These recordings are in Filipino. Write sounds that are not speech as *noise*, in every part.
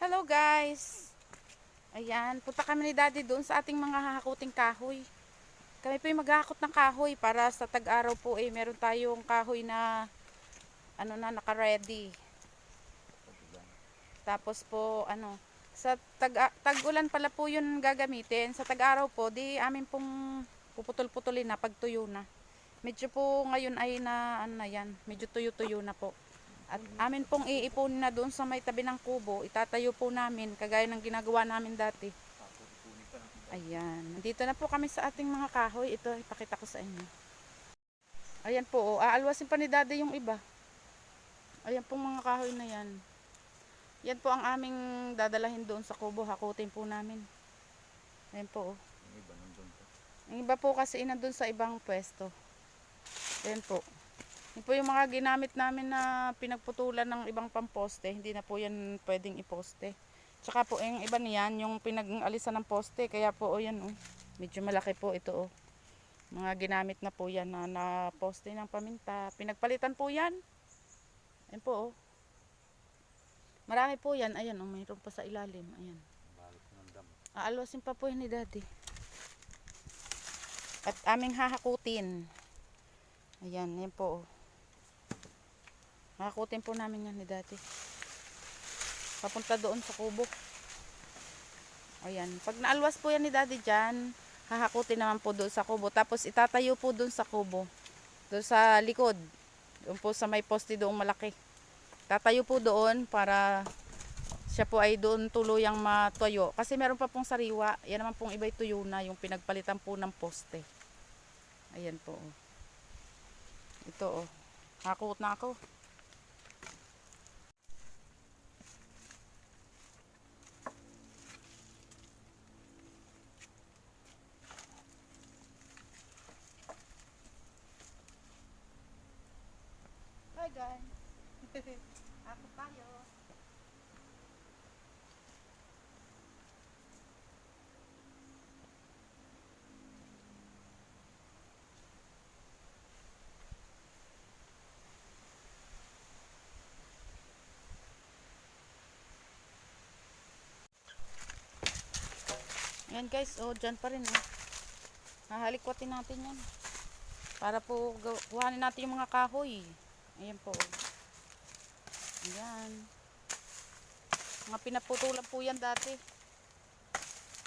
Hello guys! Ayan, punta kami ni daddy doon sa ating mga hahakuting kahoy. Kami po yung maghahakot ng kahoy para sa tag-araw po eh meron tayong kahoy na ano na naka-ready. Tapos po ano, sa tag tag-ulan pala po yun gagamitin. Sa tag-araw po, di amin pong puputol-putulin na pag tuyo na. Medyo po ngayon ay na ano na yan, medyo tuyo-tuyo na po. At amin pong iipunin na doon sa may tabi ng kubo, itatayo po namin, kagaya ng ginagawa namin dati. Ayan, nandito na po kami sa ating mga kahoy. Ito, ipakita ko sa inyo. Ayan po, oh, aalwasin pa ni dati yung iba. Ayan pong mga kahoy na yan. Yan po ang aming dadalahin doon sa kubo, hakutin po namin. Ayan po, oh. Yung iba nandun pa. Yung iba po kasi nandun sa ibang pwesto. Ayan po. Yan po yung mga ginamit namin na pinagputulan ng ibang pamposte. Hindi na po yan pwedeng iposte. Tsaka po yung iba niyan, yung pinag-alisan ng poste. Kaya po, o yan, oh. medyo malaki po ito. Oh. Mga ginamit na po yan na, na poste ng paminta. Pinagpalitan po yan. Ayan po, oh. Marami po yan. Ayan, oh, mayroon pa sa ilalim. Ayan. Aalwasin pa po yan ni daddy. At aming hahakutin. Ayan, yan po. oh. Hahakutin po namin yan ni daddy. Papunta doon sa kubo. Ayan. Pag naalwas po yan ni daddy dyan, hahakutin naman po doon sa kubo. Tapos itatayo po doon sa kubo. Doon sa likod. Doon po sa may poste doong malaki. Tatayo po doon para siya po ay doon tuluyang matuyo. Kasi meron pa pong sariwa. Yan naman pong iba'y tuyo na yung pinagpalitan po ng poste. Ayan po. oh. Ito oh. Hakot na ako. Guys. *laughs* Ako tayo. Yan guys, oh, dyan pa rin oh. Hahalikwatin natin yan. Para po kuhanin natin yung mga kahoy. Ayan po. Ayan. Mga pinaputulan po yan dati.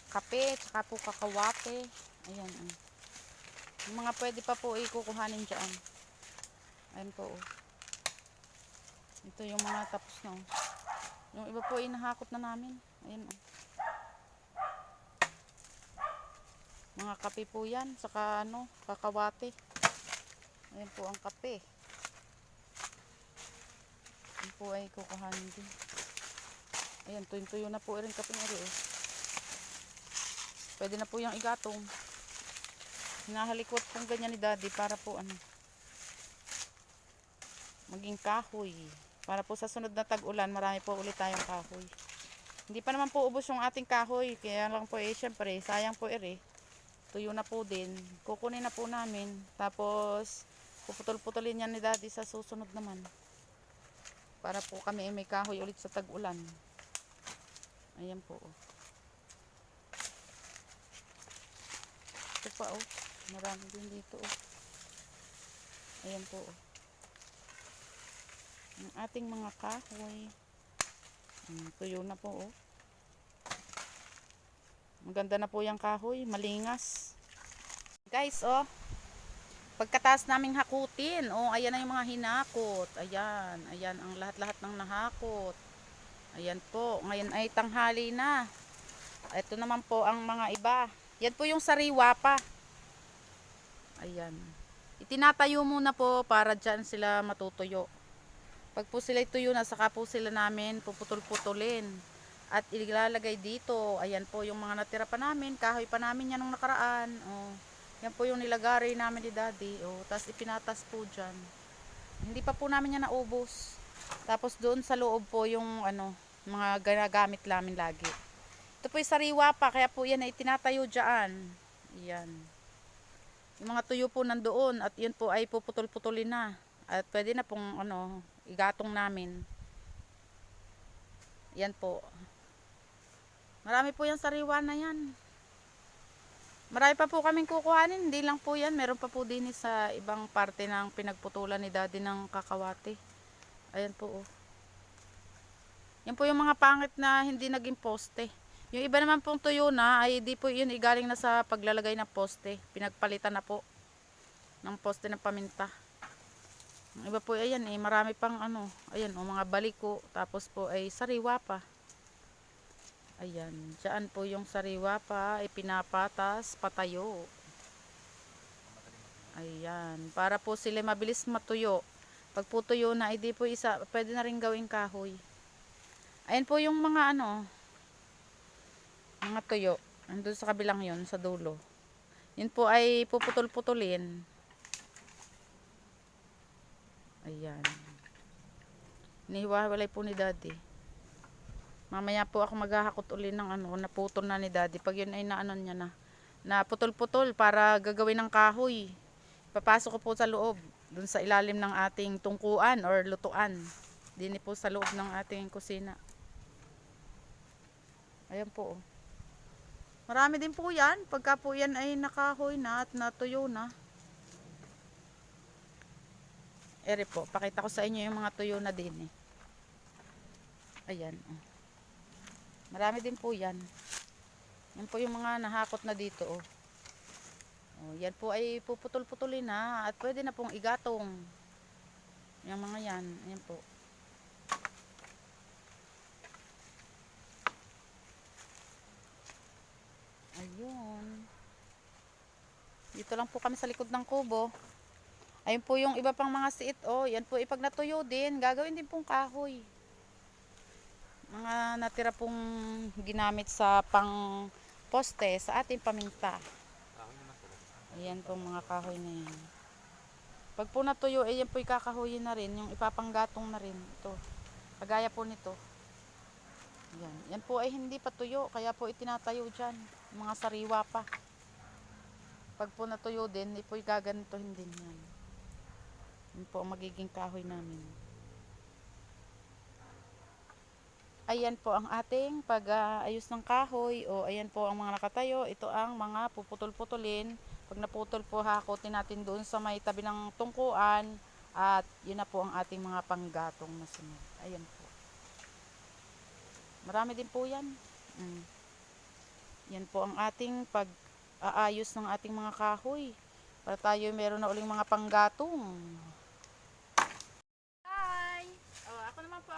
Kape, tsaka po kakawate. Ayan. oh. Yung mga pwede pa po ikukuhanin dyan. Ayan po. oh. Ito yung mga tapos na. oh. Yung iba po inahakot na namin. Ayan. oh. Mga kape po yan. Saka ano, kakawate. Ayan po ang kape. Po ay kukuhanin din. Ayan, tuyo-tuyo na po rin kape na rin. eh. Pwede na po yung igatong. Hinahalikot pong ganyan ni daddy para po ano. Maging kahoy. Para po sa sunod na tag-ulan, marami po ulit tayong kahoy. Hindi pa naman po ubos yung ating kahoy. Kaya lang po eh, syempre, sayang po ere. Tuyo na po din. Kukunin na po namin. Tapos, puputol-putulin yan ni daddy sa susunod naman. Para po kami ay may kahoy ulit sa tag-ulan. Ayan po. oh. Ito pa oh. Marami din dito oh. Ayan po oh. Ang ating mga kahoy. Mm, tuyo na po oh. Maganda na po yung kahoy, malingas. Guys, oh. Pagkataas naming hakutin, oh, ayan na yung mga hinakot. Ayan, ayan ang lahat-lahat ng nahakot. Ayan po, ngayon ay tanghali na. Ito naman po ang mga iba. Yan po yung sariwa pa. Ayan. Itinatayo muna po para dyan sila matutuyo. Pag po sila tuyo na, saka po sila namin puputol-putulin. At ilalagay dito, ayan po yung mga natira pa namin, kahoy pa namin yan nung nakaraan. Oh, yan po yung nilagari namin ni daddy. Oh, tapos ipinatas po dyan. Hindi pa po namin yan naubos. Tapos doon sa loob po yung ano, mga ginagamit namin lagi. Ito po yung sariwa pa, kaya po yan ay tinatayo dyan. Yan. Yung mga tuyo po nandoon at yun po ay puputol-putulin na. At pwede na pong ano, igatong namin. Yan po. Marami po yung sariwa na yan. Marami pa po kaming kukuhanin. Hindi lang po yan. Meron pa po din sa ibang parte ng pinagputulan ni daddy ng kakawate. Ayan po oh. Yan po yung mga pangit na hindi naging poste. Yung iba naman pong tuyo na ay di po yun igaling na sa paglalagay ng poste. Pinagpalitan na po ng poste ng paminta. Yung iba po ayan eh, marami pang ano, ayan o mga baliko. Tapos po ay sariwa pa. Ayan, dyan po yung sariwa pa, ay pinapatas, patayo. Ayan, para po sila mabilis matuyo. Pag po tuyo na, hindi po isa, pwede na rin gawing kahoy. Ayan po yung mga ano, mga tuyo. Andun sa kabilang yon sa dulo. Yun po ay puputol-putulin. Ayan. Nihiwa-walay po ni daddy. Mamaya po ako maghahakot uli ng ano, naputol na ni daddy. Pag yun ay naano niya na. Naputol-putol para gagawin ng kahoy. Papasok ko po sa loob. Dun sa ilalim ng ating tungkuan or lutuan. Dini po sa loob ng ating kusina. Ayan po. oh. Marami din po yan. Pagka po yan ay nakahoy na at natuyo na. Ere po, pakita ko sa inyo yung mga tuyo na din eh. Ayan. oh. Marami din po yan. Yan po yung mga nahakot na dito oh. Oh, yan po ay puputol-putulin na at pwede na pong igatong. Yung mga yan, ayan po. Ayun. Dito lang po kami sa likod ng kubo. Ayun po yung iba pang mga siit. Oh, yan po ipag natuyo din, gagawin din pong kahoy. Mga natira pong ginamit sa pang poste sa ating paminta. Ayan po mga kahoy na yan. Pag po natuyo, eh yan po ikakahoyin na rin. Yung ipapanggatong na rin. Ito. Kagaya po nito. Yan. Yan po ay hindi pa tuyo. Kaya po itinatayo dyan. Mga sariwa pa. Pag po natuyo din, eh po gaganitohin din yan. Yan po ang magiging kahoy namin. Ayan po ang ating pag-aayos ng kahoy. O ayan po ang mga nakatayo. Ito ang mga puputol-putulin. Pag naputol po, hakotin natin doon sa may tabi ng tungkuan. At yun na po ang ating mga panggatong na sunod. Ayan po. Marami din po yan. Mm. Yan po ang ating pag-aayos ng ating mga kahoy. Para tayo meron na uling mga panggatong. Hi! Oh, ako naman po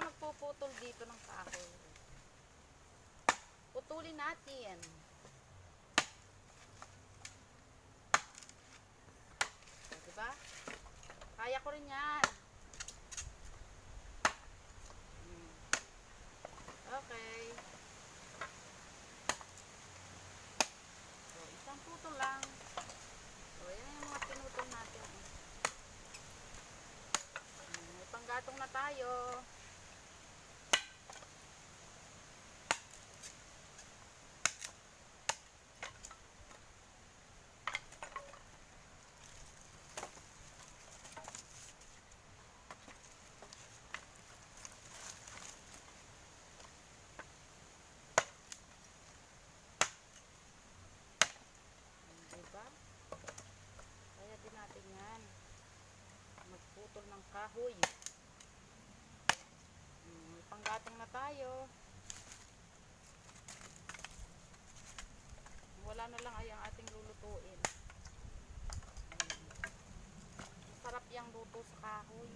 magpuputol dito ng kahoy. Putulin natin. O, diba? Kaya ko rin yan. Hmm. Okay. So, isang putol lang. So, yung mga pinutol natin. Hmm, panggatong na tayo. Diba? Kaya din natin yan. Magputol ng kahoy. Hmm, may panggatong na tayo. Wala na lang ay ang ating lulutuin. Hmm. Masarap yung luto sa kahoy.